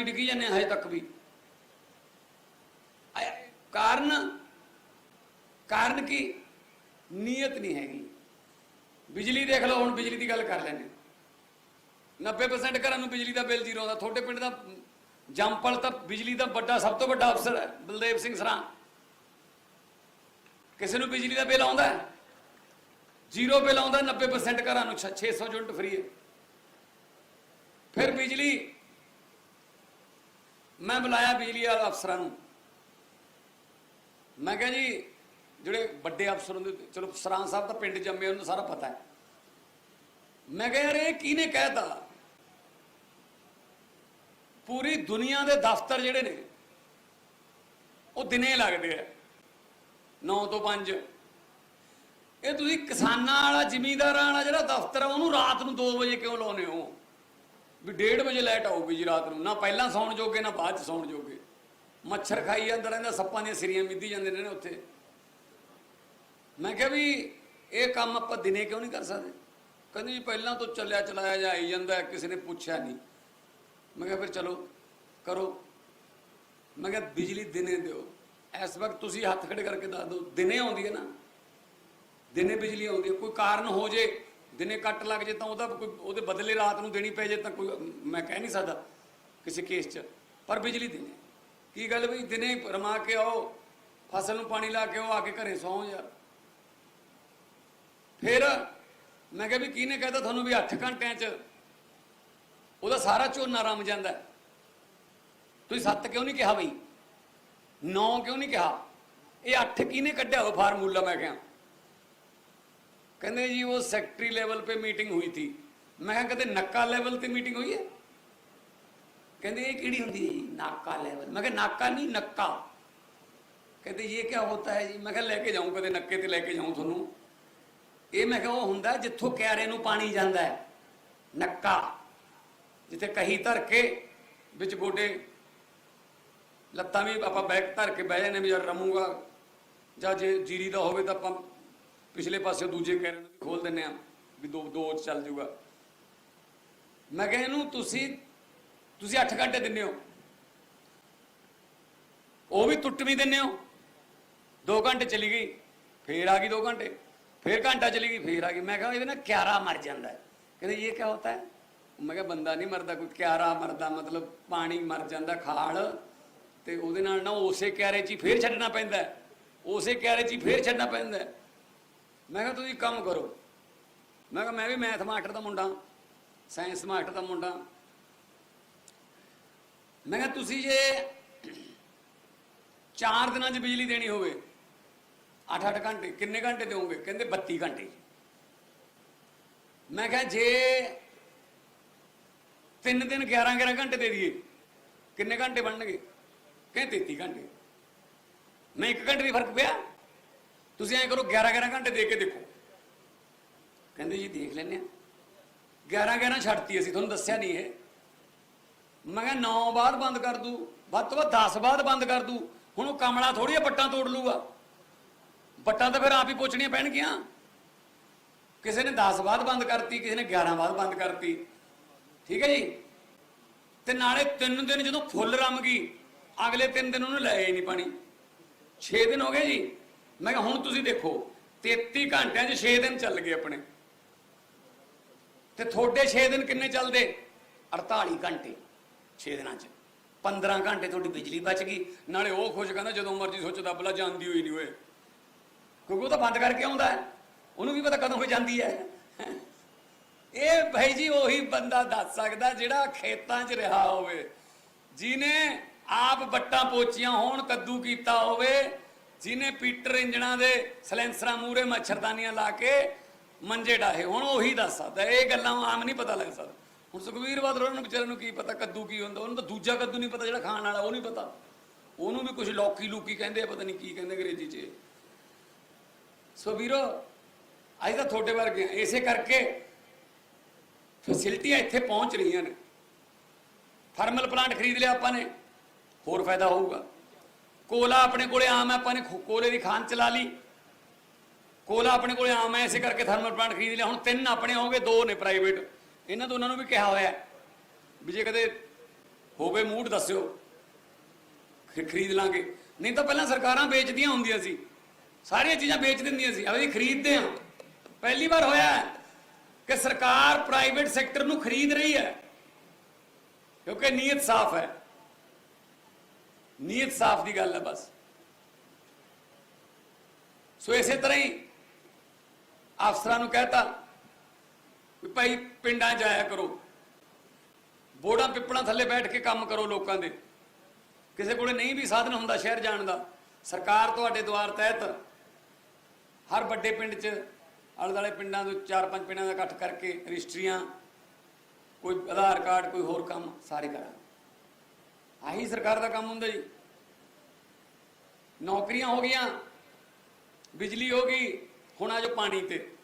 'ਚ ਡਿੱਗੀ ਜਾਂਦੇ ਹਜੇ ਤੱਕ ਵੀ। ਕਾਰਨ ਕਾਰਨ ਕੀ? ਨੀਅਤ ਨਹੀਂ ਹੈਗੀ। ਬਿਜਲੀ ਦੇਖ ਲਓ, ਹੁਣ ਬਿਜਲੀ ਦੀ ਗੱਲ ਕਰ ਲੈਂਦੇ 90% ਘਰਾਂ ਨੂੰ ਬਿਜਲੀ ਦਾ ਬਿੱਲ ਜ਼ੀਰੋ ਆਉਂਦਾ ਤੁਹਾਡੇ ਪਿੰਡ ਦਾ ਜੰਪਲ ਤਾਂ ਬਿਜਲੀ ਦਾ ਵੱਡਾ, ਸਭ ਤੋਂ ਵੱਡਾ ਅਫਸਰ ਹੈ, ਬਲਦੇਵ ਸਿੰਘ ਸਰਾਂ। ਕਿਸੇ ਨੂੰ ਬਿਜਲੀ ਦਾ ਬਿੱਲ ਆਉਂਦਾ ਹੈ? ਜ਼ੀਰੋ ਬਿੱਲ ਆਉਂਦਾ 90% ਘਰਾਂ ਨੂੰ 600 ਯੂਨਿਟ ਫ੍ਰੀ ਹੈ। ਫਿਰ ਬਿਜਲੀ ਮੈਂ ਬੁਲਾਇਆ ਬਿਜਲੀ ਵਾਲੇ ਅਫਸਰਾਂ ਨੂੰ। ਮੈਂ ਕਿਹਾ ਜੀ, ਜਿਹੜੇ ਵੱਡੇ ਅਫਸਰ ਹੁੰਦੇ, ਚਲੋ ਸਰਾਂ ਸਾਹਿਬ ਤਾਂ ਪਿੰਡ ਜੰਮੇ, ਉਹਨੂੰ ਸਾਰਾ ਪਤਾ ਹੈ। ਮੈਂ ਕਿਹਾ ਯਾਰ ਇਹ ਕਿਹਨੇ ਕਹਿਤਾ? ਪੂਰੀ ਦੁਨੀਆ ਦੇ ਦਫ਼ਤਰ ਜਿਹੜੇ ਨੇ, ਉਹ ਦਿਨੇ ਲੱਗਦੇ ਆ। 9 ਤੋਂ 5 ਇਹ ਤੁਸੀਂ ਕਿਸਾਨਾਂ ਵਾਲਾ, ਜ਼ਿਮੀਂਦਾਰਾਂ ਵਾਲਾ ਜਿਹੜਾ ਦਫ਼ਤਰ ਆ, ਉਹਨੂੰ ਰਾਤ ਨੂੰ 2 ਵਜੇ ਕਿਉਂ ਲਾਉਨੇ ਹੋ? ਵੀ 1:30 ਵਜੇ ਲਾਈਟ ਆਊਗੀ ਜੀ ਰਾਤ ਨੂੰ। ਨਾ ਪਹਿਲਾਂ ਸੌਣ ਜੋਗੇ, ਨਾ ਬਾਅਦ ਚ ਸੌਣ ਜੋਗੇ। ਮੱਛਰ ਖਾਈ ਜਾਂਦਾ ਰਹਿੰਦਾ, ਸੱਪਾਂ ਦੀਆਂ ਸਿਰੀਆਂ ਮਿੱਧੀ ਜਾਂਦੇ ਨੇ ਉੱਥੇ। ਮੈਂ ਕਿਹਾ ਵੀ ਇਹ ਕੰਮ ਆਪਾਂ ਦਿਨੇ ਕਿਉਂ ਨਹੀਂ ਕਰ ਸਕਦੇ? ਕਹਿੰਦੇ ਜੀ ਪਹਿਲਾਂ ਤੋਂ ਚੱਲਿਆ ਚਲਾਇਆ ਜਾਈ ਜਾਂਦਾ, ਕਿਸੇ ਨੇ ਪੁੱਛਿਆ ਨਹੀਂ। ਮੈਂ ਕਿਹਾ ਫਿਰ ਚਲੋ, ਕਰੋ। ਮੈਂ ਕਿਹਾ ਬਿਜਲੀ ਦਿਨੇ ਦਿਓ। ਇਸ ਵਕਤ ਤੁਸੀਂ ਹੱਥ ਖੜੇ ਕਰਕੇ ਦੱਸ ਦਿਓ, ਦਿਨੇ ਆਉਂਦੀ ਹੈ ਨਾ? ਦਿਨੇ ਬਿਜਲੀ ਆਉਂਦੀ ਹੈ। ਕੋਈ ਕਾਰਨ ਹੋ ਜੇ ਦਿਨੇ ਕੱਟ ਲੱਗ ਜੇ ਤਾਂ ਉਹਦਾ ਕੋਈ ਉਹਦੇ ਬਦਲੇ ਰਾਤ ਨੂੰ ਦੇਣੀ ਪੈ ਜੇ ਤਾਂ ਕੋਈ, ਮੈਂ ਕਹਿ ਨਹੀਂ ਸਕਦਾ ਕਿਸੇ ਕੇਸ 'ਚ, ਪਰ ਬਿਜਲੀ ਦਿਨੇ। ਕੀ ਗੱਲ ਵੀ ਦਿਨੇ ਰਮਾ ਕੇ ਆਓ, ਫਸਲ ਨੂੰ ਪਾਣੀ ਲਾ ਕੇ ਆਓ, ਆ ਕੇ ਘਰੇ ਸੌਂ ਯਾਰ ਫਿਰ ਮੈਂ ਕਿਹਾ ਵੀ ਕਿਹਨੇ ਕਹਿਤਾ ਤੁਹਾਨੂੰ ਵੀ 8 ਘੰਟਿਆਂ 'ਚ ਉਹਦਾ ਸਾਰਾ ਝੋਨਾ ਰਮ ਜਾਂਦਾ। ਤੁਸੀਂ 7 ਕਿਉਂ ਨਹੀਂ ਕਿਹਾ ਬਈ? 9 ਕਿਉਂ ਨਹੀਂ ਕਿਹਾ? ਇਹ 8 ਕਿਹਨੇ ਕੱਢਿਆ ਉਹ ਫਾਰਮੂਲਾ ਮੈਂ ਕਿਹਾ। ਕਹਿੰਦੇ ਜੀ ਉਹ ਸੈਕਟਰੀ ਲੈਵਲ पे मीटिंग हुई थी मैं कहा कहते नक्का लेवल ਤੇ ਮੀਟਿੰਗ ਹੋਈ ਹੈ ਕਹਿੰਦੇ ਇਹ ਕਿਹੜੀ ਹੁੰਦੀ ਹੈ ਜੀ ਨਾਕਾ ਲੈਵਲ ਮੈਂ ਕਿਹਾ ਨਾਕਾ ਨਹੀਂ ਨੱਕਾ ਕਹਿੰਦੇ ਇਹ ਕੀ ਹੁੰਦਾ ਹੈ ਜੀ ਮੈਂ ਕਿਹਾ ਲੈ ਕੇ ਜਾਊਂ ਕਦੇ ਨੱਕੇ ਤੇ ਲੈ ਕੇ ਜਾਊਂ ਤੁਹਾਨੂੰ ਇਹ ਮੈਂ ਕਿਹਾ ਉਹ ਹੁੰਦਾ ਜਿੱਥੋਂ ਕਿਆਰੇ ਨੂੰ ਪਾਣੀ ਜਾਂਦਾ ਹੈ ਨੱਕਾ ਜਿੱਥੇ ਕਹੀ ਧਰ ਕੇ ਵਿੱਚ ਗੋਡੇ ਲੱਤਾਂ ਵੀ ਆਪਾਂ ਬੈਕ ਧਰ ਕੇ ਬਹਿ ਜਾਂਦੇ ਵੀ ਯਾਰ ਰਮੂਗਾ ਜਾਂ ਜੇ ਜੀਰੀ ਦਾ ਹੋਵੇ ਤਾਂ ਆਪਾਂ ਪਿਛਲੇ ਪਾਸੇ ਦੂਜੇ ਕਿਆਰੇ ਨੂੰ ਵੀ ਖੋਲ ਦਿੰਨੇ ਆ ਵੀ ਦੋ ਦੋ ਚੱਲ ਜਾਊਗਾ ਮੈਂ ਕਿਹਾ ਇਹਨੂੰ ਤੁਸੀਂ ਤੁਸੀਂ 8 ਘੰਟੇ ਦਿੰਦੇ ਹੋ। ਉਹ ਵੀ ਟੁੱਟਵੀਂ ਦਿੰਦੇ ਹੋ। 2 ਘੰਟੇ ਚਲੀ ਗਈ, ਫੇਰ ਆ ਗਈ 2 ਘੰਟੇ। ਫੇਰ ਘੰਟਾ ਚਲੀ ਗਈ, ਫੇਰ ਆ ਗਈ। ਮੈਂ ਕਿਹਾ ਇਹਦੇ ਨਾਲ ਕਿਆਰਾ ਮਰ ਜਾਂਦਾ ਹੈ। ਕਹਿੰਦੇ ਇਹ ਕੀ ਹੁੰਦਾ ਹੈ? ਮੈਂ ਕਿਹਾ ਬੰਦਾ ਨਹੀਂ ਮਰਦਾ, ਕੋਈ ਕਿਆਰਾ ਮਰਦਾ, ਮਤਲਬ ਪਾਣੀ ਮਰ ਜਾਂਦਾ, ਖਾਲ। ਤੇ ਉਹਦੇ ਨਾਲ ਨਾ ਉਸੇ ਕਿਆਰੇ 'ਚ ਹੀ ਫੇਰ ਛੱਡਣਾ ਪੈਂਦਾ ਉਸੇ ਕਿਆਰੇ 'ਚ ਹੀ ਫੇਰ ਛੱਡਣਾ ਪੈਂਦਾ ਮੈਂ ਕਿਹਾ, ਤੁਸੀਂ ਕੰਮ ਕਰੋ। ਮੈਂ ਕਿਹਾ, ਮੈਂ ਵੀ ਮੈਥ ਮਾਸਟਰ ਦਾ ਮੁੰਡਾ ਸਾਇੰਸ ਮਾਸਟਰ ਦਾ ਮੁੰਡਾ। ਮੈਂ ਕਿਹਾ, ਤੁਸੀਂ ਜੇ 4 ਦਿਨਾਂ 'ਚ ਬਿਜਲੀ ਦੇਣੀ ਹੋਵੇ 8-8 ਘੰਟੇ, ਕਿੰਨੇ ਘੰਟੇ ਦਿਓਗੇ? ਕਹਿੰਦੇ 32 ਘੰਟੇ ਮੈਂ ਕਿਹਾ, ਜੇ 3 ਦਿਨ 11-11 ਘੰਟੇ ਦੇ ਦਈਏ, ਕਿੰਨੇ ਘੰਟੇ ਬਣਨਗੇ? ਕਹਿੰਦੇ 33 ਘੰਟੇ। ਮੈਂ 1 ਘੰਟੇ ਦੀ ਫ਼ਰਕ ਪਿਆ? ਤੁਸੀਂ ਐਂ ਕਰੋ 11-11 ਘੰਟੇ ਦੇ ਕੇ ਦੇਖੋ। ਕਹਿੰਦੇ ਜੀ ਦੇਖ ਲੈਨੇ ਆ 11-11 ਛੱਡਤੀ ਅਸੀਂ, ਤੁਹਾਨੂੰ ਦੱਸਿਆ ਨਹੀਂ ਇਹ। ਮੈਂ ਕਿਹਾ 9 ਬਾਅਦ ਬੰਦ ਕਰ ਦੂ, ਵੱਧ ਤੋਂ ਵੱਧ 10 ਬਾਅਦ ਬੰਦ ਕਰ ਦੂ। ਹੁਣ ਉਹ ਕਮਲਾ ਥੋੜੀ ਆ ਬੱਟਾਂ ਤੋੜ ਲੂਗਾ ਬੱਟਾਂ ਤਾਂ ਫਿਰ ਆਪ ਹੀ ਪੁੱਛਣੀਆਂ ਪੈਣਗੀਆਂ। ਕਿਸੇ ਨੇ 10 ਬਾਅਦ ਬੰਦ ਕਰਤੀ, ਕਿਸੇ ਨੇ 11 ਬਾਅਦ ਬੰਦ ਕਰਤੀ। ਠੀਕ ਹੈ ਜੀ? ਤੇ ਨਾਲੇ 3 ਦਿਨ ਜਦੋਂ ਫੁੱਲ ਰਮ ਗਈ, ਅਗਲੇ 3 ਦਿਨ ਉਹਨੂੰ ਲਾਇਆ ਹੀ ਨਹੀਂ ਪਾਣੀ। 6 ਦਿਨ ਹੋ ਗਏ ਜੀ। ਮੈਂ ਕਿਹਾ, ਹੁਣ ਤੁਸੀਂ ਦੇਖੋ 33 ਘੰਟਿਆਂ 'ਚ 6 ਦਿਨ ਚੱਲ ਗਏ ਆਪਣੇ। ਤੇ ਤੁਹਾਡੇ 6 ਦਿਨ ਕਿੰਨੇ ਚੱਲਦੇ? 48 ਘੰਟੇ 6 ਦਿਨਾਂ 'ਚ। 15 ਘੰਟੇ ਤੁਹਾਡੀ ਬਿਜਲੀ ਬਚ ਗਈ। ਨਾਲੇ ਉਹ ਖੁਸ਼ ਕਹਿੰਦਾ, ਜਦੋਂ ਮਰਜ਼ੀ ਸੋਚ ਦੱਬਲਾ ਜਾਂਦੀ ਹੋਈ ਨਹੀਂ ਓਏ ਕਿਉਂਕਿ ਉਹ ਤਾਂ ਬੰਦ ਕਰਕੇ ਆਉਂਦਾ ਉਹਨੂੰ ਵੀ ਪਤਾ ਕਦੋਂ ਹੋ ਜਾਂਦੀ ਹੈ। ਇਹ ਭਾਈ ਜੀ ਉਹੀ ਬੰਦਾ ਦੱਸ ਸਕਦਾ ਜਿਹੜਾ ਖੇਤਾਂ 'ਚ ਰਿਹਾ ਹੋਵੇ। ਜਿਨੇ ਆਪ ਬੱਟਾਂ ਪੋਚੀਆਂ ਹੋਣ, ਕੱਦੂ ਕੀਤਾ ਹੋਵੇ ਜਿਨੇ ਪੀਟਰ ਇੰਜਣਾ ਦੇ ਸਲੈਂਸਰਾਂ ਮੂਰੇ ਮੱਛਰਦਾਨੀਆਂ ਲਾ ਕੇ ਮੰਜੇ ਡਾਹੇ, ਹੁਣ ਉਹੀ ਦੱਸ ਸਕਦਾ, ਇਹ ਗੱਲਾਂ ਆਮ ਨਹੀਂ ਪਤਾ ਲੱਗ ਸਕਦਾ। ਹੁਣ ਸੁਖਵੀਰ ਬਾਦਲ ਉਹਨਾਂ ਨੂੰ ਵਿਚਾਰੇ ਨੂੰ ਕੀ ਪਤਾ ਕੱਦੂ ਕੀ ਹੁੰਦਾ, ਉਹਨੂੰ ਤਾਂ ਦੂਜਾ ਕੱਦੂ ਨਹੀਂ ਪਤਾ ਜਿਹੜਾ ਖਾਣ ਵਾਲਾ, ਉਹ ਨਹੀਂ ਪਤਾ। ਉਹਨੂੰ ਵੀ ਕੁਝ ਲੌਕੀ ਲੂਕੀ ਕਹਿੰਦੇ ਆ, ਪਤਾ ਨਹੀਂ ਕੀ ਕਹਿੰਦੇ ਅੰਗਰੇਜ਼ੀ 'ਚ ਸੋ ਵੀਰੋ ਅੱਜ ਤਾਂ ਤੁਹਾਡੇ ਵਰਗੇ ਆ। ਇਸੇ ਕਰਕੇ ਫੈਸਿਲਿਟੀਆਂ ਇੱਥੇ ਪਹੁੰਚ ਰਹੀਆਂ ਨੇ। ਥਰਮਲ ਪਲਾਂਟ ਖਰੀਦ ਲਿਆ ਆਪਾਂ ਨੇ, ਹੋਰ ਫਾਇਦਾ ਹੋਊਗਾ। ਕੋਲਾ ਆਪਣੇ ਕੋਲੇ ਆਮ ਹੈ, ਆਪਾਂ ਨੇ ਖੋ- ਕੋਲੇ ਦੀ ਖਾਨ ਚਲਾ ਲਈ। ਕੋਲਾ ਆਪਣੇ ਕੋਲੇ ਆਮ ਹੈ, ਇਸੇ ਕਰਕੇ ਥਰਮਲ ਪਲਾਂਟ ਖਰੀਦ ਲਿਆ। ਹੁਣ ਤਿੰਨ ਆਪਣੇ ਹੋਗੇ ਦੋ ਨੇ ਪ੍ਰਾਈਵੇਟ। ਇਹਨਾਂ ਦੋਨਾਂ ਨੂੰ ਵੀ ਕਿਹਾ ਹੋਇਆ ਵੀ ਜੇ ਕਦੇ ਹੋਵੇ ਮੂਡ, ਦੱਸਿਓ। ਖਰੀਦ ਲਾਂਗੇ। ਨਹੀਂ ਤਾਂ ਪਹਿਲਾਂ ਸਰਕਾਰਾਂ ਵੇਚਦੀਆਂ ਹੁੰਦੀਆਂ ਸੀ। ਸਾਰੀਆਂ ਚੀਜ਼ਾਂ ਵੇਚ ਦਿੰਦੀਆਂ ਸੀ। ਅਸੀਂ ਖਰੀਦਦੇ ਹਾਂ। ਪਹਿਲੀ ਵਾਰ ਹੋਇਆ ਕਿ ਸਰਕਾਰ ਪ੍ਰਾਈਵੇਟ ਸੈਕਟਰ ਨੂੰ ਖਰੀਦ ਰਹੀ ਹੈ। ਕਿਉਂਕਿ ਨੀਅਤ ਸਾਫ਼ ਹੈ। ਨੀਅਤ ਸਾਫ਼ ਦੀ ਗੱਲ ਹੈ ਬਸ। ਸੋ ਇਸੇ ਤਰ੍ਹਾਂ ਹੀ ਅਫਸਰਾਂ ਨੂੰ ਕਹਤਾ ਵੀ ਭਾਈ ਪਿੰਡਾਂ ਜਾਇਆ ਕਰੋ। ਬੋੜਾਂ ਪਿੱਪਲਾਂ ਥੱਲੇ ਬੈਠ ਕੇ ਕੰਮ ਕਰੋ ਲੋਕਾਂ ਦੇ। ਕਿਸੇ ਕੋਲੇ ਨਹੀਂ ਵੀ ਸਾਧਨ ਹੁੰਦਾ ਸ਼ਹਿਰ ਜਾਣ ਦਾ। ਸਰਕਾਰ ਤੁਹਾਡੇ ਦੁਆਰ ਤਹਿਤ ਹਰ ਵੱਡੇ ਪਿੰਡ 'ਚ ਆਲੇ ਦੁਆਲੇ ਪਿੰਡਾਂ ਤੋਂ ਚਾਰ ਪੰਜ ਪਿੰਡਾਂ ਦਾ ਇਕੱਠ ਕਰਕੇ ਰਜਿਸਟਰੀਆਂ, ਕੋਈ ਆਧਾਰ ਕਾਰਡ, ਕੋਈ ਹੋਰ ਕੰਮ ਸਾਰੇ ਕਰਾਂ ਆਹੀ ਸਰਕਾਰ ਦਾ ਕੰਮ ਹੁੰਦਾ ਜੀ। ਨੌਕਰੀਆਂ ਹੋ ਗਈਆਂ, ਬਿਜਲੀ ਹੋ ਗਈ, ਹੁਣ ਆ ਜੋ ਪਾਣੀ ਤੇ।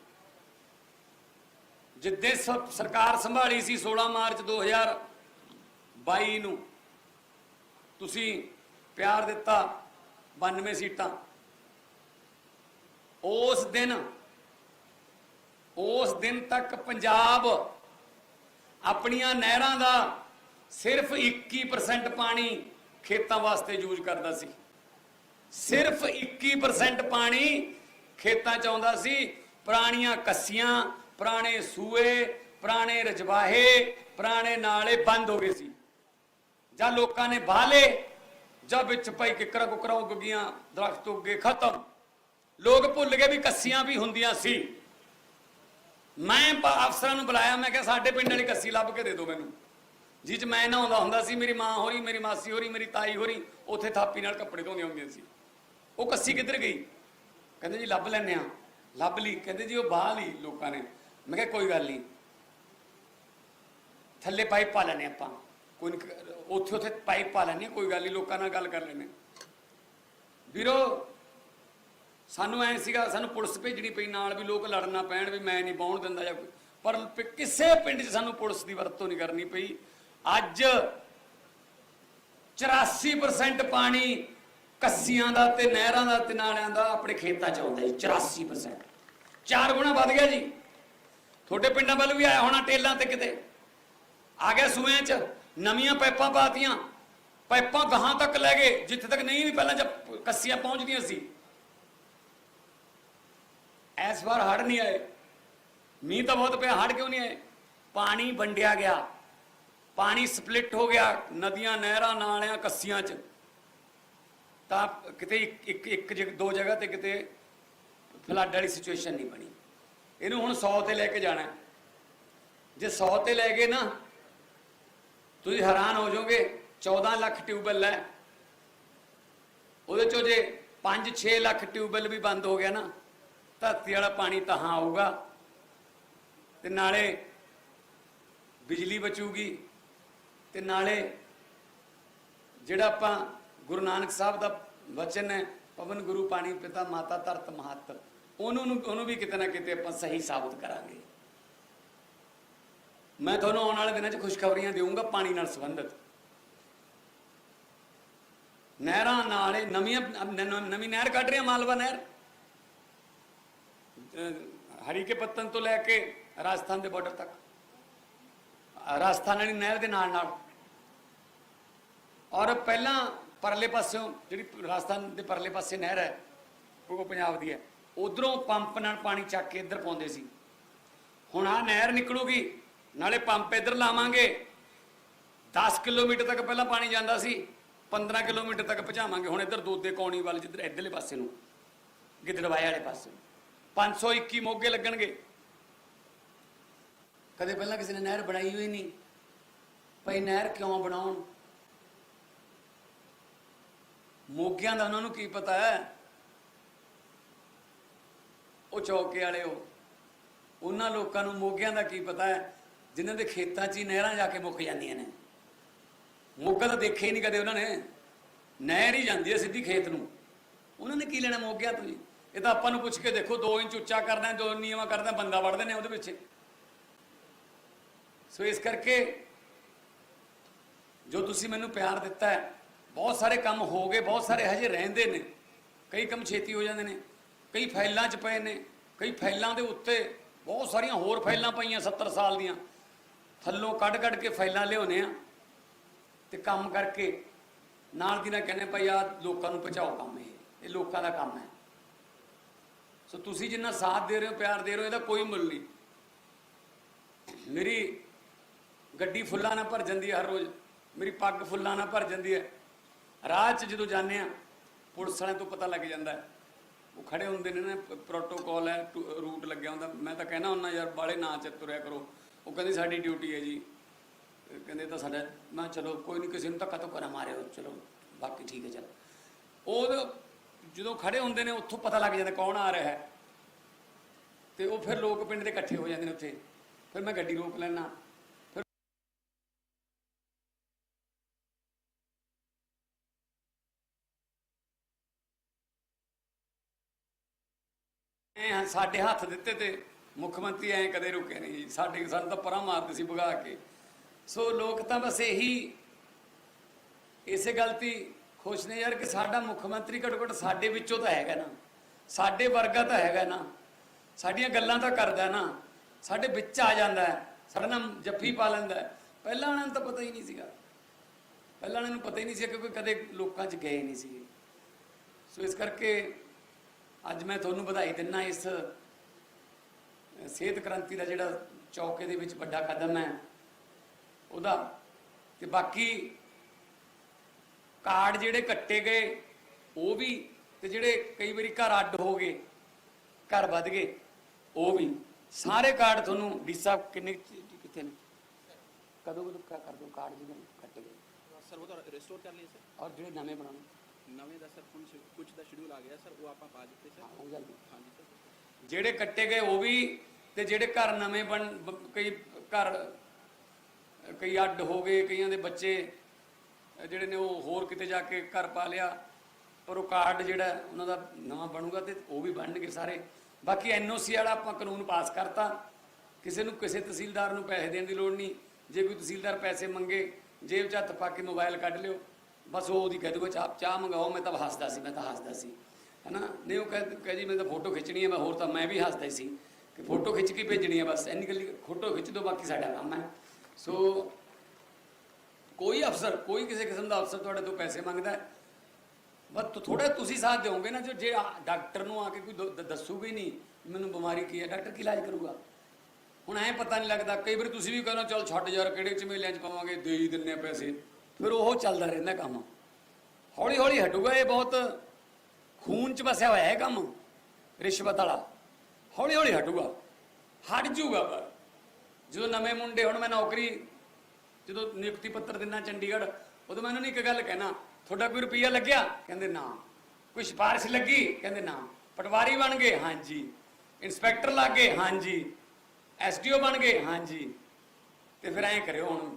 ਜਿੱਦੇ ਸ- ਸਰਕਾਰ ਸੰਭਾਲੀ ਸੀ 16 ਮਾਰਚ 2022 ਨੂੰ, ਤੁਸੀਂ ਪਿਆਰ ਦਿੱਤਾ 92 ਸੀਟਾਂ। ਉਸ ਦਿਨ ਉਸ ਦਿਨ ਤੱਕ ਪੰਜਾਬ ਆਪਣੀਆਂ ਨਹਿਰਾਂ ਦਾ ਸਿਰਫ 21% ਪਾਣੀ ਖੇਤਾਂ ਵਾਸਤੇ ਯੂਜ਼ ਕਰਦਾ ਸੀ। ਸਿਰਫ 21% ਪਾਣੀ ਖੇਤਾਂ ਚ ਆਉਂਦਾ ਸੀ। ਪੁਰਾਣੀਆਂ ਕੱਸੀਆਂ, ਪੁਰਾਣੇ ਸੂਏ, ਪੁਰਾਣੇ ਰਜਵਾਹੇ, ਪੁਰਾਣੇ ਨਾਲੇ ਬੰਦ ਹੋ ਗਏ ਸੀ। ਜਾਂ ਲੋਕਾਂ ਨੇ ਬਾਹਲੇ, ਜਾਂ ਵਿੱਚ ਭਾਈ ਕਿਕਰਾ ਕੁਕਰਾ ਉੱਗ ਗਈਆਂ, ਦਰਖਤ ਉੱਗੇ ਖਤਮ। ਲੋਕ ਭੁੱਲ ਗਏ ਵੀ ਕੱਸੀਆਂ ਵੀ ਹੁੰਦੀਆਂ ਸੀ। ਮੈਂ ਅਫਸਰਾਂ ਨੂੰ ਬੁਲਾਇਆ, ਮੈਂ ਕਿਹਾ, ਸਾਡੇ ਪਿੰਡ ਵਾਲੀ ਕੱਸੀ ਲੱਭ ਕੇ ਦੇ ਦਿਓ ਮੈਨੂੰ। ਜਿਹ ਚ ਮੈਂ ਨਹਾਉਂਦਾ ਹੁੰਦਾ ਸੀ ਮੇਰੀ ਮਾਂ ਹੋਰੀ ਮੇਰੀ ਮਾਸੀ ਹੋਰੀ ਮੇਰੀ ਤਾਈ ਹੋਰੀ ਉੱਥੇ ਥਾਪੀ ਨਾਲ ਕੱਪੜੇ ਧੋਂਦੀਆਂ ਹੁੰਦੀਆਂ ਸੀ। ਉਹ ਕੱਸੀ ਕਿੱਧਰ ਗਈ? ਕਹਿੰਦੇ ਜੀ ਲੱਭ ਲੈਨੇ ਆ ਲੱਭ ਲਈ। ਕਹਿੰਦੇ ਜੀ ਉਹ ਬਾਹ ਲਈ ਲੋਕਾਂ ਨੇ। ਮੈਂ ਕਿਹਾ ਕੋਈ ਗੱਲ ਨਹੀਂ। ਥੱਲੇ ਪਾਈਪ ਪਾ ਲੈਨੇ ਆਪਾਂ। ਕੋਈ ਨੀ, ਉੱਥੇ ਉੱਥੇ ਪਾਈਪ ਪਾ ਲੈਨੇ ਆ, ਕੋਈ ਗੱਲ ਨਹੀਂ ਲੋਕਾਂ ਨਾਲ ਗੱਲ ਕਰ ਲੈਨੇ ਵੀਰੋ ਸਾਨੂੰ ਐ ਸੀਗਾ ਸਾਨੂੰ ਪੁਲਿਸ ਭੇਜਣੀ ਪਈ ਨਾਲ ਵੀ ਲੋਕ ਲੜਨਾ ਪੈਣ ਵੀ ਮੈਂ ਨਹੀਂ ਬਾਉਣ ਦਿੰਦਾ ਜਾਂ ਪਰ ਕਿਸੇ ਪਿੰਡ 'ਚ ਸਾਨੂੰ ਪੁਲਿਸ ਦੀ ਵਰਤੋਂ ਨਹੀਂ ਕਰਨੀ ਪਈ। ਅੱਜ 84% ਪਾਣੀ ਕੱਸੀਆਂ ਦਾ ਤੇ ਨਹਿਰਾਂ ਦਾ ਤੇ ਨਾਲਿਆਂ ਦਾ ਆਪਣੇ ਖੇਤਾਂ 'ਚ ਆਉਂਦਾ ਜੀ 84% ਚਾਰ ਗੁਣਾ ਵੱਧ ਗਿਆ ਜੀ। ਤੁਹਾਡੇ ਪਿੰਡਾਂ ਵੱਲ ਵੀ ਆਇਆ ਹੋਣਾ ਟੇਲਾਂ ਤੇ ਕਿਤੇ। ਆ ਗਿਆ ਸੂਆਂ 'ਚ, ਨਵੀਆਂ ਪਾਈਪਾਂ ਪਾਤੀਆਂ। ਪਾਈਪਾਂ ਗਾਹਾਂ ਤੱਕ ਲੈ ਗਏ, ਜਿੱਥੇ ਤੱਕ ਨਹੀਂ ਵੀ ਪਹਿਲਾਂ ਜਦ ਕੱਸੀਆਂ ਪਹੁੰਚਦੀਆਂ ਸੀ। ਇਸ ਵਾਰ ਹੜ ਨਹੀਂ ਆਏ। ਮੀਂਹ ਤਾਂ ਬਹੁਤ ਪਿਆ ਹੜ ਕਿਉਂ ਨਹੀਂ ਆਏ? ਪਾਣੀ ਵੰਡਿਆ ਗਿਆ। ਪਾਣੀ ਸਪਲਿਟ ਹੋ ਗਿਆ, ਨਦੀਆਂ, ਨਹਿਰਾਂ, ਨਾਲਿਆਂ, ਕੱਸੀਆਂ 'ਚ। ਤਾਂ ਕਿਤੇ ਇੱਕ ਇੱਕ ਇੱਕ ਦੋ ਜਗ੍ਹਾ ਤੇ ਕਿਤੇ ਫਲੱਡ ਵਾਲੀ ਸਿਚੁਏਸ਼ਨ ਨਹੀਂ ਬਣੀ। ਇਹਨੂੰ ਹੁਣ 100 ਤੇ ਲੈ ਕੇ ਜਾਣਾ ਜੇ 100 ਤੇ ਲੈ ਗਏ ਨਾ, ਤੁਸੀਂ ਹੈਰਾਨ ਹੋ ਜਾਓਗੇ 14 ਲੱਖ ਟਿਊਬਵੈੱਲ ਹੈ। ਉਹਦੇ ਚੋਂ ਜੇ 5-6 ਲੱਖ ਟਿਊਬਵੈੱਲ ਵੀ ਬੰਦ ਹੋ ਗਿਆ ਨਾ, ਧਰਤੀ ਵਾਲਾ ਪਾਣੀ ਤਹਾਂ ਆਊਗਾ। ਤੇ ਨਾਲੇ ਬਿਜਲੀ ਬਚੂਗੀ। ਤੇ ਨਾਲੇ ਜਿਹੜਾ ਆਪਾਂ ਗੁਰੂ ਨਾਨਕ ਸਾਹਿਬ ਦਾ ਵਚਨ ਹੈ, ਪਵਨ ਗੁਰੂ ਪਾਣੀ ਪਿਤਾ ਮਾਤਾ ਧਰਤ ਮਹੱਤ, ਉਹਨੂੰ ਨੂੰ- ਉਹਨੂੰ ਵੀ ਕਿਤੇ ਨਾ ਕਿਤੇ ਆਪਾਂ ਸਹੀ ਸਾਬਤ ਕਰਾਂਗੇ। ਮੈਂ ਤੁਹਾਨੂੰ ਆਉਣ ਵਾਲੇ ਦਿਨਾਂ 'ਚ ਖੁਸ਼ਖਬਰੀਆਂ ਦੇਵਾਂਗਾ ਪਾਣੀ ਨਾਲ ਸੰਬੰਧਿਤ। ਨਹਿਰਾਂ ਨਾਲੇ ਨਵੀਆਂ ਨਵੀਂ ਨਹਿਰ ਕੱਢ ਰਹੇ ਮਾਲਵਾ ਨਹਿਰ। ਅਹ ਹਰੀਕੇ ਪੱਤਨ ਤੋਂ ਲੈ ਕੇ ਰਾਜਸਥਾਨ ਦੇ ਬਾਰਡਰ ਤੱਕ। ਰਾਜਸਥਾਨ ਵਾਲੀ ਨਹਿਰ ਦੇ ਨਾਲ ਨਾਲ। ਔਰ ਪਹਿਲਾਂ ਪਰਲੇ ਪਾਸਿਓਂ ਜਿਹੜੀ ਰਾਜਸਥਾਨ ਦੇ ਪਰਲੇ ਪਾਸੇ ਨਹਿਰ ਹੈ, ਉਹ ਪੰਜਾਬ ਦੀ ਹੈ। ਉਧਰੋਂ ਪੰਪ ਨਾਲ ਪਾਣੀ ਚੱਕ ਕੇ ਇੱਧਰ ਪਾਉਂਦੇ ਸੀ। ਹੁਣ ਆ ਨਹਿਰ ਨਿਕਲੂਗੀ, ਨਾਲੇ ਪੰਪ ਇੱਧਰ ਲਾਵਾਂਗੇ। 10 ਕਿਲੋਮੀਟਰ ਤੱਕ ਪਹਿਲਾਂ ਪਾਣੀ ਜਾਂਦਾ ਸੀ 15 ਕਿਲੋਮੀਟਰ ਤੱਕ ਪਹੁੰਚਾਵਾਂਗੇ। ਹੁਣ ਇੱਧਰ ਦੋਦੇ ਕੌਣੀ ਵੱਲ, ਜਿੱਧਰ ਇੱਧਰਲੇ ਪਾਸੇ ਨੂੰ ਗਿੱਦੜਵਾਏ ਵਾਲੇ ਪਾਸੇ 521 ਮੋਗੇ ਲੱਗਣਗੇ। ਕਦੇ ਪਹਿਲਾਂ ਕਿਸੇ ਨੇ ਨਹਿਰ ਬਣਾਈ ਹੋਈ ਨਹੀਂ। ਭਈ ਨਹਿਰ ਕਿਉਂ ਬਣਾਉਣ? ਮੋਗਿਆਂ ਦਾ ਉਹਨਾਂ ਨੂੰ ਕੀ ਪਤਾ ਹੈ? ਉਹ ਚੌਕੇ ਵਾਲੇ ਉਹ। ਉਹਨਾਂ ਲੋਕਾਂ ਨੂੰ ਮੋਗਿਆਂ ਦਾ ਕੀ ਪਤਾ ਹੈ? ਜਿਨ੍ਹਾਂ ਦੇ ਖੇਤਾਂ 'ਚ ਹੀ ਨਹਿਰਾਂ ਜਾ ਕੇ ਮੁੱਕ ਜਾਂਦੀਆਂ ਨੇ। ਮੋਗਾ ਤਾਂ ਦੇਖਿਆ ਹੀ ਨਹੀਂ ਕਦੇ ਉਹਨਾਂ ਨੇ। ਨਹਿਰ ਹੀ ਜਾਂਦੀ ਹੈ ਸਿੱਧੀ ਖੇਤ ਨੂੰ। ਉਹਨਾਂ ਨੇ ਕੀ ਲੈਣਾ ਮੋਗਿਆਂ ਤੋਂ ਜੀ? ਇਹ ਤਾਂ ਆਪਾਂ ਨੂੰ ਪੁੱਛ ਕੇ ਦੇਖੋ 2 ਇੰਚ ਉੱਚਾ ਕਰਨਾ, ਦੋ ਨਿਯਮਾਂ ਕਰਦਾ ਬੰਦਾ ਵੜਦੇ ਨੇ ਉਹਦੇ ਵਿੱਚ ਸੋ ਇਸ ਕਰਕੇ ਜੋ ਤੁਸੀਂ ਮੈਨੂੰ ਪਿਆਰ ਦਿੱਤਾ ਹੈ ਬਹੁਤ ਸਾਰੇ ਕੰਮ ਹੋ ਗਏ, ਬਹੁਤ ਸਾਰੇ ਹਜੇ ਰਹਿੰਦੇ ਨੇ। ਕਈ ਕੰਮ ਛੇਤੀ ਹੋ ਜਾਂਦੇ ਨੇ, ਕਈ ਫਾਈਲਾਂ 'ਚ ਪਏ ਨੇ, ਕਈ ਫਾਈਲਾਂ ਦੇ ਉੱਤੇ ਬਹੁਤ ਸਾਰੀਆਂ ਹੋਰ ਫਾਈਲਾਂ ਪਈਆਂ 70 ਸਾਲ ਦੀਆਂ। ਥੱਲੋਂ ਕੱਢ ਕੱਢ ਕੇ ਫਾਈਲਾਂ ਲਿਆਉਨੇ ਆ ਤੇ ਕੰਮ ਕਰਕੇ ਨਾਲ ਦੀ ਨਾਲ ਕਹਿੰਦੇ ਭਾਈ ਆ ਲੋਕਾਂ ਨੂੰ ਪਹੁੰਚਾਓ ਕੰਮ ਇਹ ਇਹ ਲੋਕਾਂ ਦਾ ਕੰਮ ਹੈ। ਸੋ ਤੁਸੀਂ ਜਿੰਨਾ ਸਾਥ ਦੇ ਰਹੇ ਹੋ, ਪਿਆਰ ਦੇ ਰਹੇ ਹੋ, ਇਹਦਾ ਕੋਈ ਮੁੱਲ ਨਹੀਂ। ਮੇਰੀ ਗੱਡੀ ਫੁੱਲਾਂ ਨਾਲ ਭਰ ਜਾਂਦੀ ਹੈ ਹਰ ਰੋਜ਼। ਮੇਰੀ ਪੱਗ ਫੁੱਲਾਂ ਨਾਲ ਭਰ ਜਾਂਦੀ ਹੈ। ਰਾਹ 'ਚ ਜਦੋਂ ਜਾਂਦੇ ਆ ਪੁਲਿਸ ਵਾਲਿਆਂ ਤੋਂ ਪਤਾ ਲੱਗ ਜਾਂਦਾ ਉਹ ਖੜੇ ਹੁੰਦੇ ਨੇ ਨਾ ਪ੍ਰੋਟੋਕੋਲ ਹੈ, ਟੂ- ਰੂਟ ਲੱਗਿਆ ਹੁੰਦਾ। ਮੈਂ ਤਾਂ ਕਹਿਣਾ ਹੁੰਦਾ, ਯਾਰ ਬਾਲੇ ਨਾ ਚ ਤੁਰਿਆ ਕਰੋ। ਉਹ ਕਹਿੰਦੇ, ਸਾਡੀ ਡਿਊਟੀ ਹੈ ਜੀ। ਕਹਿੰਦੇ ਤਾਂ ਸਾਡਾ, ਮੈਂ ਕਿਹਾ, ਚਲੋ, ਕੋਈ ਨਹੀਂ ਕਿਸੇ ਨੂੰ ਧੱਕਾ ਤੋਂ ਕਰਾ ਮਾਰਿਓ। ਚਲੋ, ਬਾਕੀ ਠੀਕ ਹੈ, ਚਲ। ਉਹ ਜਦੋਂ ਖੜੇ ਹੁੰਦੇ ਨੇ, ਉੱਥੋਂ ਪਤਾ ਲੱਗ ਜਾਂਦਾ ਕੌਣ ਆ ਰਿਹਾ ਹੈ। ਤੇ ਉਹ ਫਿਰ ਲੋਕ ਪਿੰਡ ਦੇ ਇਕੱਠੇ ਹੋ ਜਾਂਦੇ ਨੇ ਉੱਥੇ। ਫਿਰ ਮੈਂ ਗੱਡੀ ਰੋਕ ਲੈਣਾ ਐਂ ਸਾਡੇ ਹੱਥ ਦਿੱਤੇ ਤੇ ਮੁੱਖ ਮੰਤਰੀ ਐਂ ਕਦੇ ਰੁਕੇ ਨਹੀਂ। ਜੀ ਸਾਡੇ ਸਾਨੂੰ ਤਾਂ ਪਰਾਂ ਮਾਰਦੇ ਸੀ ਭਗਾ ਕੇ। ਸੋ ਲੋਕ ਤਾਂ ਬਸ ਇਹੀ, ਇਸੇ ਗਲਤੀ ਖੁਸ਼ ਨੇ ਯਾਰ ਕਿ ਸਾਡਾ ਮੁੱਖ ਮੰਤਰੀ ਘੱਟੋ ਘੱਟ ਸਾਡੇ ਵਿੱਚੋਂ ਤਾਂ ਹੈਗਾ ਨਾ। ਸਾਡੇ ਵਰਗਾ ਤਾਂ ਹੈਗਾ ਨਾ। ਸਾਡੀਆਂ ਗੱਲਾਂ ਤਾਂ ਕਰਦਾ ਨਾ। ਸਾਡੇ ਵਿੱਚ ਆ ਜਾਂਦਾ ਹੈ। ਸਾਡੇ ਨਾਲ ਜੱਫੀ ਪਾ ਲੈਂਦਾ ਪਹਿਲਾਂ ਉਹਨਾਂ ਨੂੰ ਤਾਂ ਪਤਾ ਹੀ ਨਹੀਂ ਸੀਗਾ। ਪਹਿਲਾਂ ਉਹਨਾਂ ਨੂੰ ਪਤਾ ਹੀ ਨਹੀਂ ਸੀ ਕਿਉਂਕਿ ਕਦੇ ਲੋਕਾਂ 'ਚ ਗਏ ਨਹੀਂ ਸੀਗੇ। ਸੋ ਇਸ ਕਰਕੇ ਅੱਜ ਮੈਂ ਤੁਹਾਨੂੰ ਵਧਾਈ ਦਿੰਨਾ ਇਸ ਸਿਹਤ ਕ੍ਰਾਂਤੀ ਦਾ ਜਿਹੜਾ ਚੌਕੇ ਦੇ ਵਿੱਚ ਵੱਡਾ ਕਦਮ ਹੈ ਉਹਦਾ। ਤੇ ਬਾਕੀ ਕਾਰਡ ਜਿਹੜੇ ਕੱਟੇ ਗਏ ਉਹ ਵੀ ਤੇ ਜਿਹੜੇ ਕਈ ਵਾਰੀ ਘਰ ਅੱਡ ਹੋ ਗਏ ਘਰ ਵੱਧ ਗਏ ਉਹ ਵੀ। ਸਾਰੇ ਕਾਰਡ ਤੁਹਾਨੂੰ ਡੀ ਸਾਹਿਬ ਕਿੰਨੇ ਕਿੱਥੇ ਨੇ? ਕਦੋਂ ਕਦੋਂ ਕਰ ਦੋ ਕਾਰਡ ਜਿਹੜੇ ਕੱਟੇ ਗਏ। ਸਰ ਉਹ ਤਾਂ ਰਿਸਟੋਰ ਕਰ ਲਈਏ ਸਰ। ਔਰ ਜਿਹੜੇ ਨਵੇਂ ਬਣਾਉਣੇ। ਨਵੇਂ ਦਾ ਸਰ ਕੁਝ ਕੁਝ ਦਾ ਸ਼ਡਿਊਲ ਆ ਗਿਆ ਸਰ ਉਹ ਆਪਾਂ ਪਾ ਦਿੱਤੇ ਹਾਂ ਸਰ। ਉਹ ਜਲਦੀ। ਹਾਂਜੀ ਸਰ। ਜਿਹੜੇ ਕੱਟੇ ਗਏ ਉਹ ਵੀ ਤੇ ਜਿਹੜੇ ਘਰ ਨਵੇਂ ਬਣ ਕਈ ਘਰ ਕਈ ਅੱਡ ਹੋ ਗਏ ਕਈਆਂ ਦੇ ਬੱਚੇ ਜਿਹੜੇ ਨੇ ਉਹ ਹੋਰ ਕਿਤੇ ਜਾ ਕੇ ਘਰ ਪਾ ਲਿਆ ਪਰ ਉਹ ਕਾਰਡ ਜਿਹੜਾ ਹੈ, ਉਹਨਾਂ ਦਾ ਨਵਾਂ ਬਣੂਗਾ ਤੇ ਉਹ ਵੀ ਬਣਨਗੇ ਸਾਰੇ। ਬਾਕੀ ਐਨਓਸੀ ਵਾਲਾ ਆਪਾਂ ਕਾਨੂੰਨ ਪਾਸ ਕਰਤਾ। ਕਿਸੇ ਨੂੰ ਕਿਸੇ ਤਹਿਸੀਲਦਾਰ ਨੂੰ ਪੈਸੇ ਦੇਣ ਦੀ ਲੋੜ ਨਹੀਂ। ਜੇ ਕੋਈ ਤਹਿਸੀਲਦਾਰ ਪੈਸੇ ਮੰਗੇ ਜੇਬ 'ਚ ਹੱਥ ਪਾ ਕੇ ਮੋਬਾਈਲ ਕੱਢ ਲਿਓ। ਬਸ ਉਹ ਉਹਦੀ ਕਹਿ ਦੂਗਾ ਚਾਹ ਚਾਹ ਮੰਗਾਓ। ਮੈਂ ਤਾਂ ਹੱਸਦਾ ਸੀ ਮੈਂ ਤਾਂ ਹੱਸਦਾ ਸੀ। ਹਨਾ? ਨਹੀਂ ਉਹ ਕਹਿ ਕਹਿ ਜੀ ਮੈਂ ਤਾਂ ਫੋਟੋ ਖਿੱਚਣੀ ਹੈ ਮੈਂ ਹੋਰ ਤਾਂ ਮੈਂ ਵੀ ਹੱਸਦਾ ਹੀ ਸੀ ਕਿ ਫੋਟੋ ਖਿੱਚ ਕੇ ਭੇਜਣੀ ਹੈ ਬਸ। ਇੰਨੀ ਗੱਲ ਫੋਟੋ ਖਿੱਚ ਦਿਓ ਬਾਕੀ ਸਾਡਾ ਕੰਮ ਹੈ। ਸੋ ਕੋਈ ਅਫਸਰ ਕੋਈ ਕਿਸੇ ਕਿਸਮ ਦਾ ਅਫਸਰ ਤੁਹਾਡੇ ਤੋਂ ਪੈਸੇ ਮੰਗਦਾ ਹੈ? ਬਸ ਥੋੜਾ ਤੁਸੀਂ ਸਾਥ ਦਿਓਗੇ ਨਾ ਜੋ ਜੇ ਆ- ਡਾਕਟਰ ਨੂੰ ਆ ਕੇ ਕੋਈ ਦ- ਨਹੀਂ ਮੈਨੂੰ ਬਿਮਾਰੀ ਕੀ ਹੈ? ਡਾਕਟਰ ਕੀ ਇਲਾਜ ਕਰੂਗਾ? ਹੁਣ ਐ ਪਤਾ ਨਹੀਂ ਲੱਗਦਾ। ਕਈ ਵਾਰ ਤੁਸੀਂ ਵੀ ਕਹਿੰਦੇ ਹੋ, ਚੱਲ ਛੱਡ ਯਾਰ ਕਿਹੜੇ ਝਮੇਲਿਆਂ 'ਚ ਪਾਵਾਂਗੇ? ਦੇ ਹੀ ਦਿੰਨੇ ਪੈਸੇ। ਫਿਰ ਉਹ ਚੱਲਦਾ ਰਹਿੰਦਾ ਕੰਮ। ਹੌਲੀ ਹੌਲੀ ਹਟੂਗਾ ਇਹ ਬਹੁਤ। ਖੂਨ 'ਚ ਵਸਿਆ ਹੋਇਆ ਹੈ ਕੰਮ, ਰਿਸ਼ਵਤ ਵਾਲਾ। ਹੌਲੀ ਹੌਲੀ ਹਟੂਗਾ। ਹਟ ਜੂਗਾ ਪਰ। ਜਦੋਂ ਨਵੇਂ ਮੁੰਡੇ ਹੁਣ, ਮੈਂ ਨੌਕਰੀ, ਜਦੋਂ ਨਿਯੁਕਤੀ ਪੱਤਰ ਦਿੰਦਾ ਚੰਡੀਗੜ੍ਹ, ਉਦੋਂ ਮੈਂ ਉਹਨਾਂ ਨੂੰ ਇੱਕ ਗੱਲ ਕਹਿਣਾ, ਤੁਹਾਡਾ ਕੋਈ ਰੁਪਈਆ ਲੱਗਿਆ? ਕਹਿੰਦੇ, ਨਾ। ਕੋਈ ਸਿਫਾਰਿਸ਼ ਲੱਗੀ? ਕਹਿੰਦੇ, ਨਾ। ਪਟਵਾਰੀ ਬਣ ਗਏ? ਹਾਂਜੀ। ਇਨਸਪੈਕਟਰ ਲੱਗ ਗਏ? ਹਾਂਜੀ। ਐਸਡੀਓ ਬਣ ਗਏ? ਹਾਂਜੀ। ਤੇ ਫਿਰ ਐਂ ਕਰਿਓ ਹੁਣ,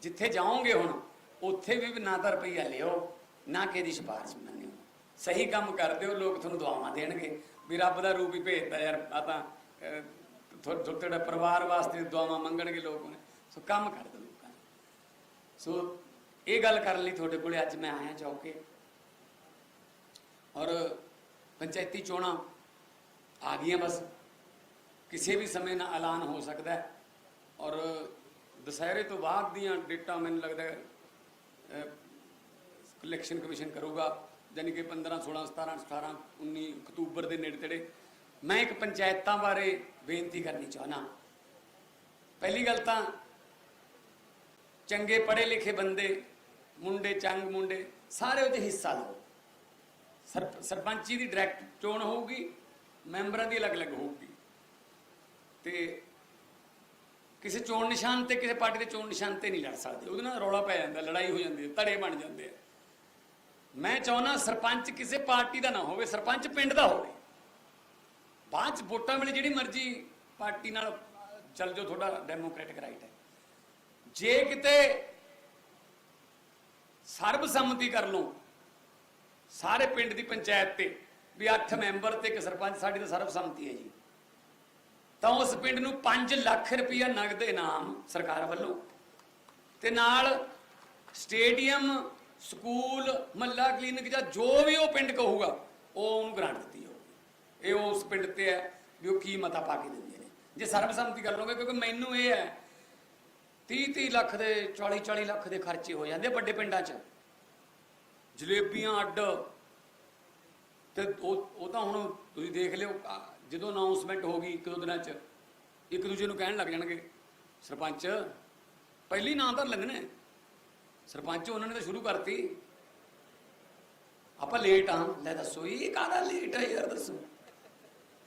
ਜਿੱਥੇ ਜਾਓਗੇ ਹੁਣ ਉੱਥੇ ਵੀ ਨਾ ਤਾਂ ਰੁਪਈਆ ਲਿਓ ਨਾ ਕਿਹਦੀ ਦੀ ਸਿਫਾਰਿਸ਼ ਮੰਨਿਓ। ਸਹੀ ਕੰਮ ਕਰਦੇ ਹੋ ਲੋਕ ਤੁਹਾਨੂੰ ਦੁਆਵਾਂ ਦੇਣਗੇ। ਵੀ ਰੱਬ ਦਾ ਰੂਪ ਹੀ ਭੇਜਦਾ ਯਾਰ ਆ ਤਾਂ ਅਹ, ਥੋ- ਥੋ- ਤੁਹਾਡਾ ਪਰਿਵਾਰ ਵਾਸਤੇ ਦੁਆਵਾਂ ਮੰਗਣਗੇ ਲੋਕ ਨੇ ਸੋ ਕੰਮ ਕਰ ਦਿਓ ਲੋਕਾਂ ਨੇ ਸੋ ਇਹ ਗੱਲ ਕਰਨ ਲਈ ਤੁਹਾਡੇ ਕੋਲੇ ਅੱਜ ਮੈਂ ਆਇਆ ਚੌਕੇ। ਔਰ ਪੰਚਾਇਤੀ ਚੋਣਾਂ ਆ ਗਈਆਂ ਬਸ। ਕਿਸੇ ਵੀ ਸਮੇਂ ਨਾਲ ਐਲਾਨ ਹੋ ਸਕਦਾ। ਹੈ ਔਰ ਦੁਸਹਿਰੇ ਤੋਂ ਬਾਅਦ ਦੀਆਂ ਡੇਟਾਂ ਮੈਨੂੰ ਲੱਗਦਾ ਇਲੈਕਸ਼ਨ ਕਮਿਸ਼ਨ ਕਰੂਗਾ ਯਾਨੀ ਕਿ 15 16 17 18 19 ਅਕਤੂਬਰ ਦੇ ਨੇੜੇ ਤੇੜੇ ਮੈਂ ਇੱਕ ਪੰਚਾਇਤਾਂ ਬਾਰੇ ਬੇਨਤੀ ਕਰਨੀ ਚਾਹਨਾ ਪਹਿਲੀ ਗੱਲ ਤਾਂ ਚੰਗੇ ਪੜ੍ਹੇ ਲਿਖੇ ਬੰਦੇ, ਮੁੰਡੇ, ਚੰਗ ਮੁੰਡੇ, ਸਾਰੇ ਉਹਦੇ ਹਿੱਸਾ ਲਓ। ਸਰਪ- ਸਰਪੰਚੀ ਦੀ ਡਾਇਰੈਕਟ ਚੋਣ ਹੋਊਗੀ, ਮੈਂਬਰਾਂ ਦੀ ਅਲੱਗ-ਅਲੱਗ ਹੋਊਗੀ। ਤੇ ਕਿਸੇ ਚੋਣ ਨਿਸ਼ਾਨ ਤੇ, ਕਿਸੇ ਪਾਰਟੀ ਦੇ ਚੋਣ ਨਿਸ਼ਾਨ ਤੇ ਨਹੀਂ ਲੜ ਸਕਦੇ। ਉਹਦੇ ਨਾਲ ਰੌਲਾ ਪੈ ਜਾਂਦਾ, ਲੜਾਈ ਹੋ ਜਾਂਦੀ ਹੈ, ਧੜੇ ਬਣ ਜਾਂਦੇ ਆ। ਮੈਂ ਚਾਹੁੰਦਾ ਸਰਪੰਚ ਕਿਸੇ ਪਾਰਟੀ ਦਾ ਨਾ ਹੋਵੇ, ਸਰਪੰਚ ਪਿੰਡ ਦਾ ਹੋਵੇ। ਬਾਅਦ ਚ ਵੋਟਾਂ ਵੇਲੇ ਜਿਹੜੀ ਮਰਜ਼ੀ ਪਾਰਟੀ ਨਾਲ ਚੱਲ ਜਾਓ, ਤੁਹਾਡਾ ਡੈਮੋਕ੍ਰੈਟਿਕ ਰਾਈਟ ਹੈ। ਜੇ ਕਿਤੇ ਸਰਬਸੰਮਤੀ ਕਰ ਲਓ, ਸਾਰੇ ਪਿੰਡ ਦੀ ਪੰਚਾਇਤ ਤੇ, ਵੀ 8 ਮੈਂਬਰ ਤੇ ਇੱਕ ਸਰਪੰਚ, ਸਾਡੀ ਤਾਂ ਸਰਬਸੰਮਤੀ ਹੈ ਜੀ। ਤਾਂ ਉਸ ਪਿੰਡ ਨੂੰ 5 ਲੱਖ ਰੁਪਇਆ ਨਗਦ ਇਨਾਮ ਸਰਕਾਰ ਵੱਲੋਂ ਤੇ ਨਾਲ ਸਟੇਡੀਅਮ, ਸਕੂਲ, ਮੱਲਾ ਕਲੀਨਿਕ ਜਾਂ ਜੋ ਵੀ ਉਹ ਪਿੰਡ ਕਹੂਗਾ, ਉਹ ਉਹਨੂੰ ਗ੍ਰਾਂਟ ਦਿੱਤੀ ਹੋਊਗੀ ਇਹ ਉਸ ਪਿੰਡ ਤੇ ਹੈ ਵੀ ਉਹ ਕੀ ਮਤਾ ਪਾ ਕੇ ਦਿੰਦੇ ਨੇ। ਜੇ ਸਰਬਸੰਮਤੀ ਕਰ ਲਓਗੇ ਕਿਉਂਕਿ ਮੈਨੂੰ ਇਹ ਹੈ 30 30 ਲੱਖ ਦੇ 40 40 ਲੱਖ ਦੇ ਖਰਚੇ ਹੋ ਜਾਂਦੇ ਵੱਡੇ ਪਿੰਡਾਂ 'ਚ। ਜਲੇਬੀਆਂ ਅੱਡ। ਤੇ ਉਹ ਉਹ ਤਾਂ ਹੁਣ ਤੁਸੀਂ ਦੇਖ ਲਿਓ ਜਦੋਂ ਅਨਾਉਂਸਮੈਂਟ ਹੋ ਗਈ ਇੱਕ ਦੋ ਦਿਨਾਂ 'ਚ, ਇੱਕ ਦੂਜੇ ਨੂੰ ਕਹਿਣ ਲੱਗ ਜਾਣਗੇ, ਸਰਪੰਚ, ਪਹਿਲੀ ਨਾਂ ਤਾਂ ਲੈਂਦੇ ਨੇ। ਸਰਪੰਚ ਉਹਨਾਂ ਨੇ ਤਾਂ ਸ਼ੁਰੂ ਕਰਤੀ। ਆਪਾਂ ਲੇਟ ਆ। ਲੈ ਦੱਸੋ, ਇਹ ਕਾਹਦਾ ਲੇਟ ਹੈ ਯਾਰ, ਦੱਸੋ।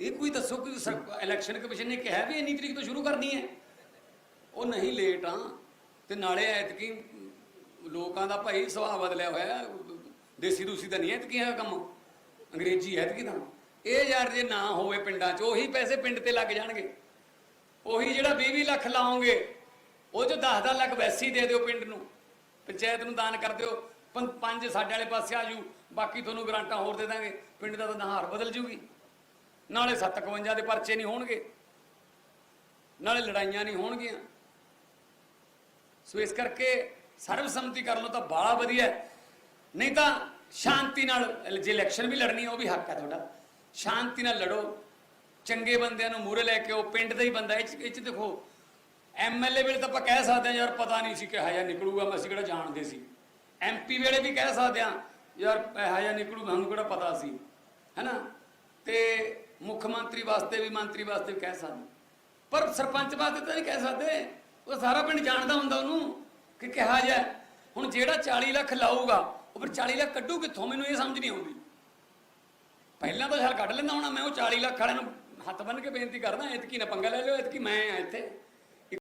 ਇਹ ਕੋਈ ਦੱਸੋ ਕੋਈ ਇਲੈਕਸ਼ਨ ਕਮਿਸ਼ਨ ਨੇ ਕਿਹਾ ਵੀ ਇੰਨੀ ਤਰੀਕ ਤੋਂ ਸ਼ੁਰੂ ਕਰਨੀ ਹੈ? ਉਹ ਨਹੀਂ ਲੇਟ ਆ। ਤੇ ਨਾਲੇ ਐਤਕੀ ਲੋਕਾਂ ਦਾ ਭਾਈ ਸੁਭਾਅ ਬਦਲਿਆ ਹੋਇਆ ਦੇਸੀ ਦੂਸੀ ਦਾ ਨਹੀਂ ਐਤਕੀ ਹੈ ਕੰਮ। ਅੰਗਰੇਜ਼ੀ ਐਤਕੀ ਦਾ ਇਹ ਯਾਰ ਜੇ ਨਾ ਹੋਵੇ ਪਿੰਡਾਂ 'ਚ, ਉਹੀ ਪੈਸੇ ਪਿੰਡ ਤੇ ਲੱਗ ਜਾਣਗੇ। ਉਹੀ ਜਿਹੜਾ 20 ਲੱਖ ਲਾਉਂਗੇ ਉਹ ਚ 10 ਲੱਖ ਵੈਸੀ ਦੇ ਦਿਓ ਪਿੰਡ ਨੂੰ। ਪੰਚਾਇਤ ਨੂੰ ਦਾਨ ਕਰ ਦਿਓ। ਪੰ- ਪੰਜ ਸਾਡੇ ਵਾਲੇ ਪਾਸੇ ਆ ਜੂ, ਬਾਕੀ ਤੁਹਾਨੂੰ ਗਰਾਂਟਾਂ ਹੋਰ ਦੇ ਦਾਂਗੇ। ਪਿੰਡ ਦਾ ਤਾਂ ਨਹਾਰ ਬਦਲ ਜੂਗੀ। ਨਾਲੇ 751 ਦੇ ਪਰਚੇ ਨਹੀਂ ਹੋਣਗੇ। ਨਾਲੇ ਲੜਾਈਆਂ ਨਹੀਂ ਹੋਣਗੀਆਂ। ਸੋ ਇਸ ਕਰਕੇ ਸਰਬਸੰਮਤੀ ਕਰ ਲਓ ਤਾਂ ਬਾਲਾ ਵਧੀਆ। ਨਹੀਂ ਤਾਂ ਸ਼ਾਂਤੀ ਨਾਲ, ਜੇ ਇਲੈਕਸ਼ਨ ਵੀ ਲੜਨੀ ਉਹ ਵੀ ਹੱਕ ਹੈ ਤੁਹਾਡਾ। ਸ਼ਾਂਤੀ ਨਾਲ ਲੜੋ। ਚੰਗੇ ਬੰਦਿਆਂ ਨੂੰ ਮੂਹਰੇ ਲੈ ਕੇ ਉਹ ਪਿੰਡ ਦਾ ਹੀ ਬੰਦਾ, ਇਹ 'ਚ- ਇਹ ਚ ਦੇਖੋ ਐਮਐਲਏ ਵੇਲੇ ਤਾਂ ਆਪਾਂ ਕਹਿ ਸਕਦੇ ਹਾਂ, ਯਾਰ ਪਤਾ ਨਹੀਂ ਸੀ ਕਿ ਹਜਾ ਨਿਕਲੂਗਾ, ਮੈਂ ਅਸੀਂ ਕਿਹੜਾ ਜਾਣਦੇ ਸੀ। ਐਮਪੀ ਵੇਲੇ ਵੀ ਕਹਿ ਸਕਦੇ ਹਾਂ, ਯਾਰ ਹਜਾ ਨਿਕਲੂ, ਸਾਨੂੰ ਕਿਹੜਾ ਪਤਾ ਸੀ ਹੈਨਾ ਤੇ ਮੁੱਖ ਮੰਤਰੀ ਵਾਸਤੇ ਵੀ, ਮੰਤਰੀ ਵਾਸਤੇ ਵੀ ਕਹਿ ਸਕਦੇ। ਪਰ ਸਰਪੰਚ ਵਾਸਤੇ ਤਾਂ ਨਹੀਂ ਕਹਿ ਸਕਦੇ। ਉਹ ਸਾਰਾ ਪਿੰਡ ਜਾਣਦਾ ਹੁੰਦਾ ਉਹਨੂੰ ਕਿ ਕਿਹਾ ਜਾ ਹੁਣ ਜਿਹੜਾ 40 ਲੱਖ ਲਾਊਗਾ, ਉਹ ਫਿਰ 40 ਲੱਖ ਕੱਢੂ ਕਿੱਥੋਂ? ਮੈਨੂੰ ਇਹ ਸਮਝ ਨਹੀਂ ਆਉਂਦੀ। ਪਹਿਲਾਂ ਤਾਂ ਛਾਲ ਕੱਢ ਲੈਂਦਾ ਹੋਣਾ, ਮੈਂ ਉਹ 40 ਲੱਖ ਵਾਲਿਆਂ ਨੂੰ ਹੱਥ ਬੰਨ ਕੇ ਬੇਨਤੀ ਕਰਦਾ ਇਤਕੀ ਨਾ ਪੰਗਾ ਲੈ ਲਿਓ ਇਤਕੀ ਮੈਂ ਆ ਇੱਥੇ।